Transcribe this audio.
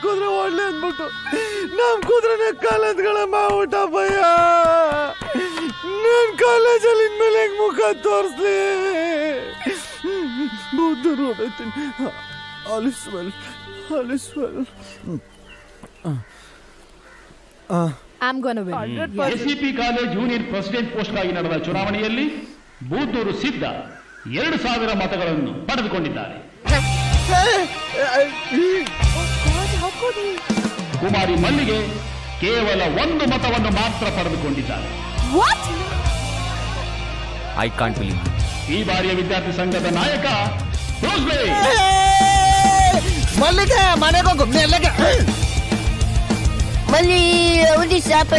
ಮಾಡ್ಬಿಟ್ಟು ನಮ್ ಕುದುರೆನ ಕಾಲೇಜ್ಗಳ ಮಾಡ್ಬಿಟ್ಟ ಭಯ. ನನ್ ಕಾಲೇಜಲ್ಲಿ ಇನ್ಮೇಲೆ ಹೆಂಗ್ ಮುಖ ತೋರಿಸ್ಲಿ? ಬುದ್ಧರು ಹೊಡೈತೀನಿ all is well all is well. I'm gonna win. SCP college union president ಪೋಸ್ಟ್ಗಾಗಿ ನಡೆದ ಚುನಾವಣೆಯಲ್ಲಿ ಬೂದೂರು ಸಿದ್ಧ ಎರಡು ಸಾವಿರ ಮತಗಳನ್ನು ಪಡೆದುಕೊಂಡಿದ್ದಾರೆ. ಕುಮಾರಿ ಮಲ್ಲಿಗೆ ಕೇವಲ ಒಂದು ಮತವನ್ನು ಮಾತ್ರ ಪಡೆದುಕೊಂಡಿದ್ದಾರೆ. What? ಐ ಕಾಂಟ್ ಬಿಲೀವ್ ಈ ಬಾರಿಯ ವಿದ್ಯಾರ್ಥಿ ಸಂಘದ ನಾಯಕ. ಮಲ್ಲಿಗೆ ಮನೆಗೆ ಹೋಗು. ಮಲ್ಲಿಗೆ ಮಲ್ಲಿ ಅವಧಿ ಶಾಪ